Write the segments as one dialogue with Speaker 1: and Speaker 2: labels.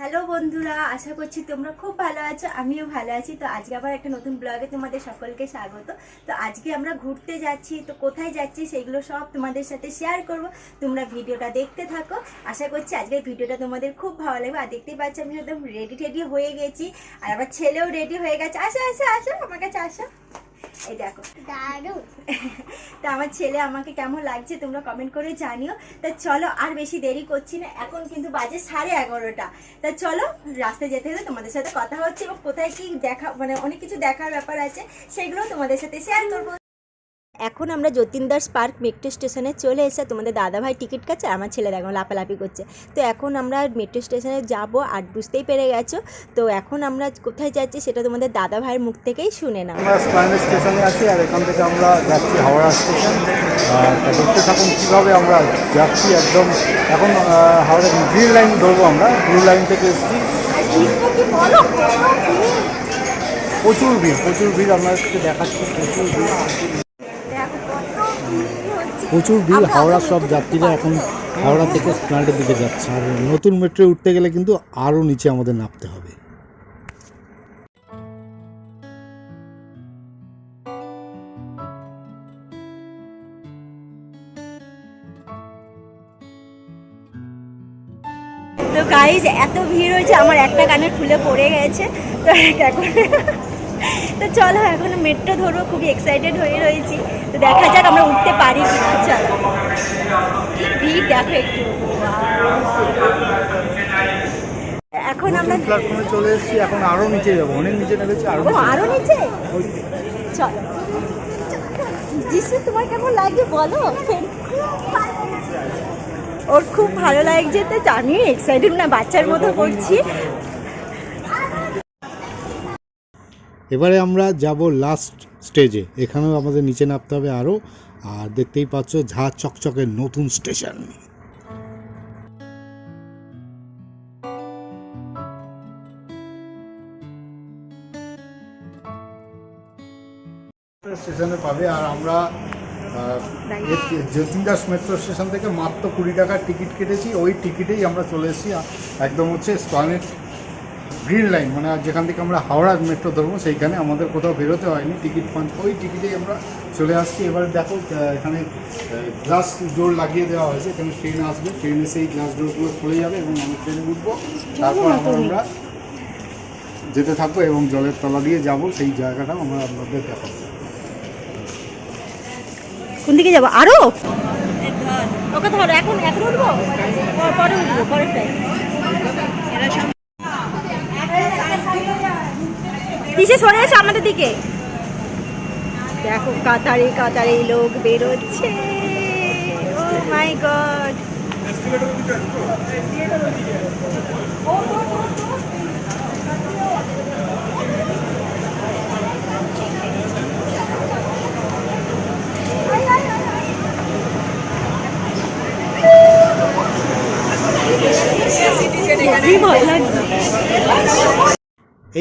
Speaker 1: Hello বন্ধুরা, আশা করছি তোমরা খুব ভালো আছো, আমিও ভালো আছি। তো আজকে আবার একটা নতুন ব্লগে তোমাদের সকলকে স্বাগত। তো আজকে আমরা ঘুরতে যাচ্ছি, তো কোথায় যাচ্ছি সেগুলো সব তোমাদের সাথে শেয়ার করব। তোমরা ভিডিওটা দেখতে থাকো। আশা করছি আজকের ভিডিওটা তোমাদের খুব ভালো লাগবে। আর দেখতেই পাচ্ছি আমি একদম রেডি টেডি হয়ে গেছি। আর আমার ছেলেও রেডি হয়ে গেছে। আসো আসো আসো, আমার কাছে আসো। এই দেখো।
Speaker 2: দারুণ।
Speaker 1: তা আমার ছেলে আমাকে কেমন লাগছে তোমরা কমেন্ট করে জানিও। তা চলো আর বেশি দেরি করছি না এখন কিন্তু বাজে সাড়ে এগারোটা। তা চলো রাস্তায় যেতে হলে তোমাদের সাথে কথা হচ্ছে এবং কোথায় কি দেখা মানে অনেক কিছু দেখার ব্যাপার আছে সেগুলো তোমাদের সাথে শেয়ার করব। এখন আমরা যতীন দাস পার্ক মেট্রো স্টেশনে চলে এসে তোমাদের দাদাভাই টিকিট কাটছে আমার ছেলে দেখো লাপালাপি করছে। তো এখন আমরা মেট্রো স্টেশনে যাব আর বুঝতেই পেরে গেছো। তো এখন আমরা কোথায় যাচ্ছি সেটা তোমাদের দাদাভাইয়ের মুখ থেকেই শুনে নাও।
Speaker 3: আমরা স্টেশনে আছি আর এখান থেকে আমরা যাচ্ছি হাওড়া স্টেশন দেখতে থাকুন কীভাবে আমরা যাচ্ছি একদম। এখন হাওড়া লাইন ধরবো আমরা। লাইন থেকে এসেছি। প্রচুর ভিড়। প্রচুর ভিড়। আপনাদেরকে দেখাচ্ছি প্রচুর ভিড়
Speaker 1: দেখো কত ভিড় হচ্ছে
Speaker 3: প্রচুর ভিড়। হাওড়ার সব যাত্রীরা এখন হাওড়া থেকে স্প্লানেডের দিকে যাচ্ছে। আর নতুন মেট্রো উঠতে গেলে কিন্তু আরও নিচে আমাদের নামতে হবে।
Speaker 1: তো গাইজ এত ভিড় হয়েছে আমার একটা কানের খুলে পড়ে গেছে। তো এখন তো চলো এখন মেট্রো ধরবো খুবই এক্সাইটেড হয়ে রয়েছি। তো দেখা যাক আমরা উঠতে পারি কি না চলো। ভিড় দেখো একটু। এখন আমরা
Speaker 3: প্ল্যাটফর্মে চলে এসেছি এখন আরও নিচে যাব। অনেক নিচে নেমেছি আরও
Speaker 1: আরও নিচে? চলো। তোমার কেমন লাগছে বলো? ওর খুব ভালো লাগছে তো জানি এক্সাইটেড না বাচ্চার মতো করছি।
Speaker 3: এবারে আমরা যাব লাস্ট স্টেজে। এখানেও আমাদের নিচে নামতে হবে আরও আর দেখতেই পাচ্ছ, ঝা চকচকের নতুন স্টেশন। স্টেশনে পাবে। আর আমরা যতীন দাস মেট্রো স্টেশন থেকে মাত্র কুড়ি টাকার টিকিট কেটেছি। ওই টিকিটেই আমরা চলে এসেছি। একদম হচ্ছে স্প্লানেট গ্রিন লাইন মানে যেখান থেকে আমরা হাওড়া মেট্রো ধরবো সেইখানে আমাদের কোথাও বেরোতে হয়নি টিকিট পাঞ্চ ওই টিকিটেই আমরা চলে আসছি। এবার দেখো এখানে গ্লাস ডোর লাগিয়ে দেওয়া হয়েছে এখানে ট্রেন আসবে ট্রেন এসে এই গ্লাস ডোরগুলো খুলে যাবে এবং আমরা ট্রেনে উঠবো। তারপর আমরা যেতে থাকব এবং জলের তলা দিয়ে যাব সেই জায়গাটাও আমরা আপনাদের দেখাবো।
Speaker 1: কোন দিকে যাব? আরও? ওকে ধরো এখন এখন উঠবো? পরে উঠবো পরের পিছিয়ে সরে এসো আমাদের দিকে। দেখো কাতারে কাতারে লোক বেরোচ্ছে। Oh my god.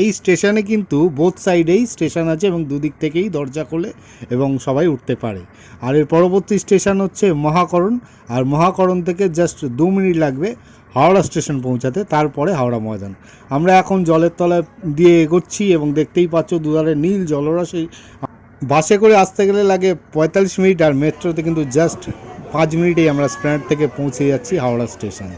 Speaker 3: এই স্টেশনে কিন্তু বোথ সাইডেই স্টেশন আছে এবং দুদিক থেকেই দরজা খোলে এবং সবাই উঠতে পারে। আর এর পরবর্তী স্টেশন হচ্ছে মহাকরণ। আর মহাকরণ থেকে জাস্ট দু মিনিট লাগবে হাওড়া স্টেশন পৌঁছাতে, তারপরে হাওড়া ময়দান। আমরা এখন জলের তলায় দিয়ে এগোচ্ছি এবং দেখতেই পাচ্ছ দুধারে নীল জলরাশি। বাসে করে আসতে গেলে লাগে পঁয়তাল্লিশ মিনিট আর মেট্রোতে কিন্তু জাস্ট পাঁচ মিনিটেই আমরা স্প্ল্যানেড থেকে পৌঁছে যাচ্ছি হাওড়া স্টেশনে।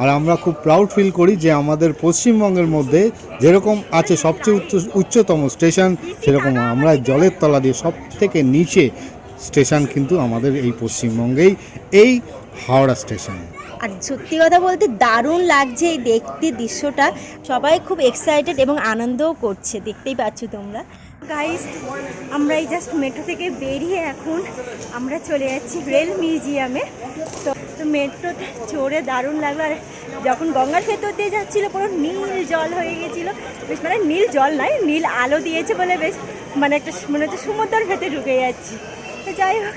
Speaker 3: আর আমরা খুব প্রাউড ফিল করি যে আমাদের পশ্চিমবঙ্গের মধ্যে যেরকম আছে সবচেয়ে উচ্চ, উচ্চতম স্টেশন সেরকম আমরা জলের তলা দিয়ে সব থেকে নিচে স্টেশন কিন্তু আমাদের এই পশ্চিমবঙ্গেই, এই হাওড়া স্টেশন
Speaker 1: আর সত্যি কথা বলতে দারুণ লাগছে এই দেখতে দৃশ্যটা। সবাই খুব এক্সাইটেড এবং আনন্দও করছে, দেখতেই পাচ্ছ তোমরা। গাইস আমরা এই জাস্ট মেট্রো থেকে বেরিয়ে এখন আমরা চলে যাচ্ছি রেল মিউজিয়ামে তো মেট্রোতে চড়ে দারুণ লাগল। আর যখন গঙ্গার ভেতর দিয়ে যাচ্ছিল, পুরো নীল জল হয়ে গেছিল। বেশ মানে নীল জল নয়, নীল আলো দিয়েছে বলে বেশ মানে একটা মনে হচ্ছে সমুদ্রের ভেতরে ঢুকে যাচ্ছি। তো যাই হোক,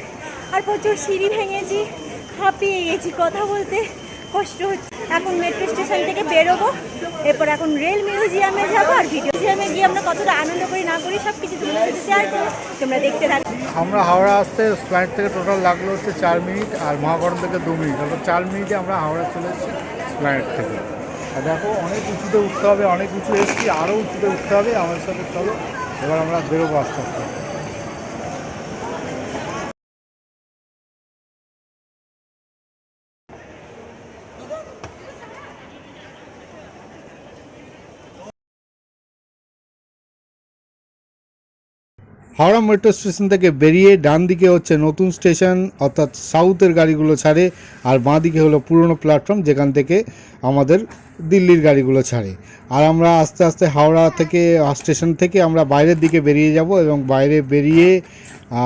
Speaker 1: আর প্রচুর সিঁড়ি ভেঙেছি, হাঁপিয়ে গেছি কথা বলতে। কষ্ট হচ্ছে। এখন মেট্রো স্টেশন থেকে বেরোবো, এরপর এখন রেল মিউজিয়ামে যাব আর ভিডিও মিউজিয়ামে গিয়ে আমরা কতটা আনন্দ করি, না করি, সব কিছু তোমাদের সাথে শেয়ার করব। তোমরা দেখতে থাকো।
Speaker 3: আমরা হাওড়া আসতে ফ্লাইট থেকে টোটাল লাগল হচ্ছে চার মিনিট আর মহাকরণ থেকে দু মিনিট অর্থাৎ চার মিনিটে আমরা হাওড়া চলে এসেছি ফ্লাইট থেকে। আর দেখো, অনেক উঁচুতে উঠতে হবে, অনেক উঁচু এসছি আরও উঁচুতে উঠতে হবে। আমার সাথে চলো, এবার আমরা বেরোবো আস্তে আস্তে। হাওড়া মেট্রো স্টেশন থেকে বেরিয়ে ডান দিকে হচ্ছে নতুন স্টেশন অর্থাৎ সাউথের গাড়িগুলো ছাড়ে, আর বাঁ দিকে হলো পুরনো প্ল্যাটফর্ম যেখান থেকে আমাদের দিল্লির গাড়িগুলো ছাড়ে। আর আমরা আস্তে আস্তে হাওড়া থেকে স্টেশন থেকে আমরা বাইরের দিকে বেরিয়ে যাব এবং বাইরে বেরিয়ে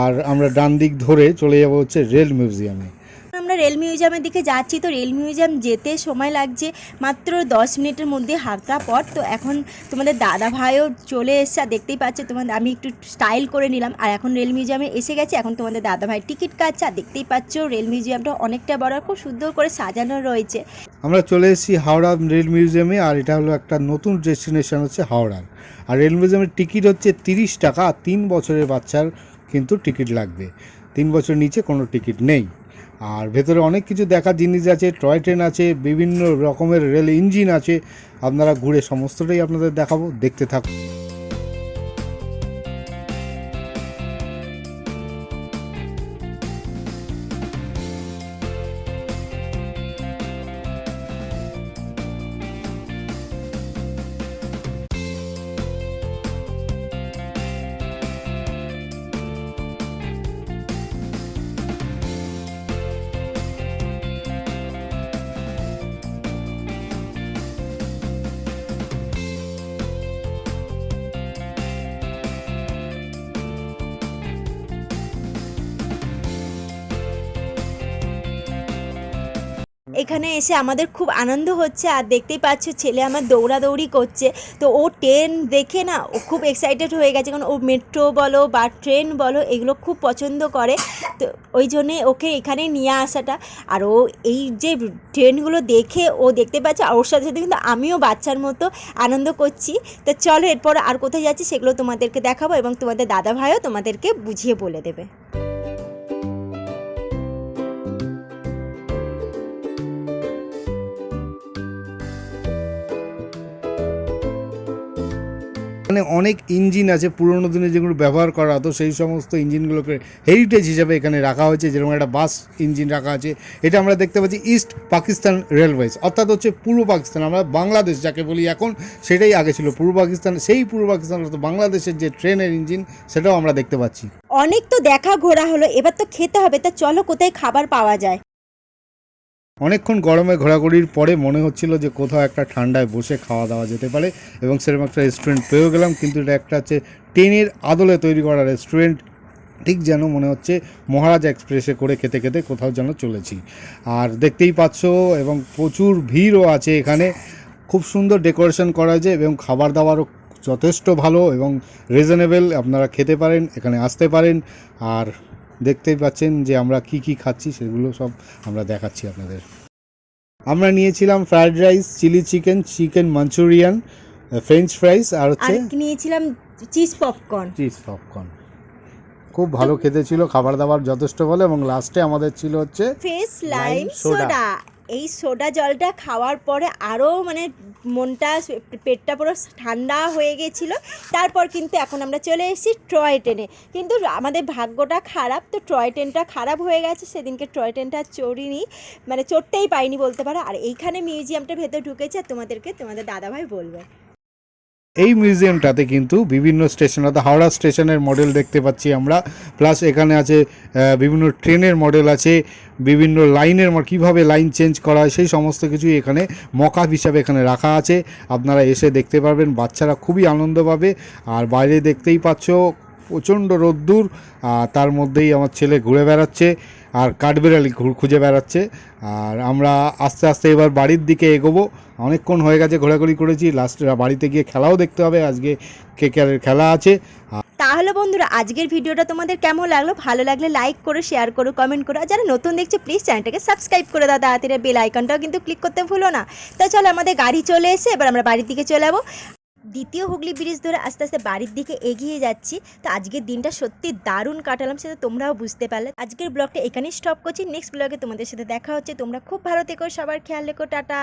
Speaker 3: আর আমরা ডান দিক ধরে চলে যাব হচ্ছে রেল মিউজিয়ামে
Speaker 1: আমরা রেল মিউজিয়ামের দিকে যাচ্ছি। তো রেল মিউজিয়াম যেতে সময় লাগছে মাত্র দশ মিনিটের মধ্যে হাঁটা পথ। তো এখন তোমাদের দাদা ভাইও চলে এসছে আর দেখতেই পাচ্ছে তোমাদের আমি একটু স্টাইল করে নিলাম। আর এখন রেল মিউজিয়ামে এসে গেছে। এখন তোমাদের দাদা ভাই টিকিট কাটছে আর দেখতেই পাচ্ছ রেল মিউজিয়ামটা অনেকটা বড় আর খুব সুন্দর করে সাজানো রয়েছে।
Speaker 3: আমরা চলে এসেছি হাওড়া রেল মিউজিয়ামে আর এটা হলো একটা নতুন ডেস্টিনেশন হচ্ছে হাওড়ার আর রেল মিউজিয়ামের টিকিট হচ্ছে তিরিশ টাকা। তিন বছরের বাচ্চার কিন্তু টিকিট লাগবে। তিন বছর নিচে কোনো টিকিট নেই। আর ভেতরে অনেক কিছু দেখার জিনিস আছে, টয় ট্রেন আছে, বিভিন্ন রকমের রেল ইঞ্জিন আছে। আপনারা ঘুরে সমস্তটাই আপনাদের দেখাবো, দেখতে থাকুন।
Speaker 1: এখানে এসে আমাদের খুব আনন্দ হচ্ছে, আর দেখতেই পাচ্ছ ছেলে আমার দৌড়াদৌড়ি করছে। তো ও ট্রেন দেখে না, ও খুব এক্সাইটেড হয়ে গেছে, কারণ ও মেট্রো বলো বা ট্রেন বলো, এগুলো খুব পছন্দ করে। তো ওই জন্যে ওকে এখানে নিয়ে আসাটা। আর ও এই যে ট্রেনগুলো দেখে ও দেখতে পাচ্ছে, আর ওর সাথে সাথে কিন্তু আমিও বাচ্চার মতো আনন্দ করছি। তো চলো এরপর আর কোথায় যাচ্ছি সেগুলো তোমাদেরকে দেখাবো এবং তোমাদের দাদা ভাইও তোমাদেরকে বুঝিয়ে বলে দেবে।
Speaker 3: এখানে অনেক ইঞ্জিন আছে, পুরোনো দিনে যেগুলো ব্যবহার করা হতো, সেই সমস্ত ইঞ্জিনগুলোকে হেরিটেজ হিসাবে এখানে রাখা হয়েছে, যেরকম একটা বাস ইঞ্জিন রাখা আছে। এটা আমরা দেখতে পাচ্ছি ইস্ট পাকিস্তান রেলওয়েজ অর্থাৎ হচ্ছে পূর্ব পাকিস্তান। আমরা বাংলাদেশ যাকে বলি এখন, সেটাই আগে ছিল পূর্ব পাকিস্তান। সেই পূর্ব পাকিস্তান অর্থাৎ বাংলাদেশের যে ট্রেনের ইঞ্জিন, সেটাও আমরা দেখতে পাচ্ছি।
Speaker 1: অনেক তো দেখা ঘোরা হলো, এবার তো খেতে হবে, তা চলো কোথায় খাবার পাওয়া যায়?
Speaker 3: অনেকক্ষণ গরমে ঘোরাঘুরির পরে মনে হচ্ছিল যে কোথাও একটা ঠান্ডায় বসে খাওয়া দাওয়া যেতে পারে এবং সেরকম একটা রেস্টুরেন্ট পেয়েও গেলাম, কিন্তু এটা একটা হচ্ছে টেনের আদলে তৈরি করা রেস্টুরেন্ট ঠিক যেন মনে হচ্ছে মহারাজ এক্সপ্রেসে করে খেতে খেতে কোথাও যেন চলেছি। আর দেখতেই পাচ্ছ এবং প্রচুর ভিড়ও আছে এখানে। খুব সুন্দর ডেকোরেশন করা আছে এবং খাবার দাবারও যথেষ্ট ভালো এবং রিজনেবল আপনারা খেতে পারেন, এখানে আসতে পারেন। আর দেখতেই পাচ্ছেন যে আমরা কি কি খাচ্ছি সেগুলো সব আমরা দেখাচ্ছি আপনাদের। আমরা নিয়েছিলাম fried rice chilli chicken chicken manchurian french fries আর হচ্ছে
Speaker 1: নিয়েছিলাম চিজ পপকর্ন
Speaker 3: চিজ পপকর্ন খুব ভালো খেতে ছিল খাবার দাবার যথেষ্ট ভালো এবং লাস্টে আমাদের ছিল হচ্ছে
Speaker 1: ফেস লাইম সোডা এই সোডা জলটা খাওয়ার পরে আরও মানে মনটা, পেটটা পুরো ঠান্ডা হয়ে গেছিল। তারপর কিন্তু এখন আমরা চলে এসেছি টয় ট্রেনে কিন্তু আমাদের ভাগ্যটা খারাপ, তো টয় ট্রেনটা খারাপ হয়ে গেছে। সেদিনকে টয় ট্রেনটা চড়িনি মানে চড়তেই পাইনি বলতে পারো। আর এইখানে মিউজিয়ামটা ভেতরে ঢুকেছে, আর তোমাদেরকে তোমাদের দাদাভাই বলবে।
Speaker 3: এই মিউজিয়ামটাতে কিন্তু বিভিন্ন স্টেশন অর্থাৎ হাওড়া স্টেশনের মডেল দেখতে পাচ্ছি আমরা। প্লাস এখানে আছে বিভিন্ন ট্রেনের মডেল আছে, বিভিন্ন লাইনের কীভাবে লাইন চেঞ্জ করা হয়, সেই সমস্ত কিছুই এখানে মকাপ হিসাবে এখানে রাখা আছে। আপনারা এসে দেখতে পারবেন, বাচ্চারা খুবই আনন্দ পাবে। আর বাইরে দেখতেই পাচ্ছ প্রচণ্ড রোদ্দুর তার মধ্যেই আমার ছেলে ঘুরে বেড়াচ্ছে আর কাঠবেড়ালি খুঁজে বেড়াচ্ছে। আর আমরা আস্তে আস্তে এবার বাড়ির দিকে এগোবো। অনেকক্ষণ হয়ে গেছে ঘোরাঘুরি করেছি লাস্ট বাড়িতে গিয়ে খেলাও দেখতে হবে, আজকে কেকেআরের খেলা আছে।
Speaker 1: তাহলে বন্ধুরা, আজকের ভিডিওটা তোমাদের কেমন লাগল? ভালো লাগলে লাইক করো শেয়ার করো কমেন্ট করো। আর যারা নতুন দেখছ প্লিজ চ্যানেলটাকে সাবস্ক্রাইব করে দাও। তাড়াতাড়ি বেল আইকনটাও কিন্তু ক্লিক করতে ভুলো না। তো চলো, আমাদের গাড়ি চলে এসে এবার আমরা বাড়ির দিকে চলে যাব। দ্বিতীয় হুগলি ব্রিজ ধরে আস্তে আস্তে বাড়ির দিকে এগিয়ে যাচ্ছি। তো আজকের দিনটা সত্যি দারুণ কাটালাম, সেটা তোমরাও বুঝতে পারলে। আজকের ব্লগটা এখানেই স্টপ করছি। নেক্সট ব্লগে তোমাদের সাথে দেখা হচ্ছে। তোমরা খুব ভালো থেকো, সবার খেয়াল রেখো, টাটা।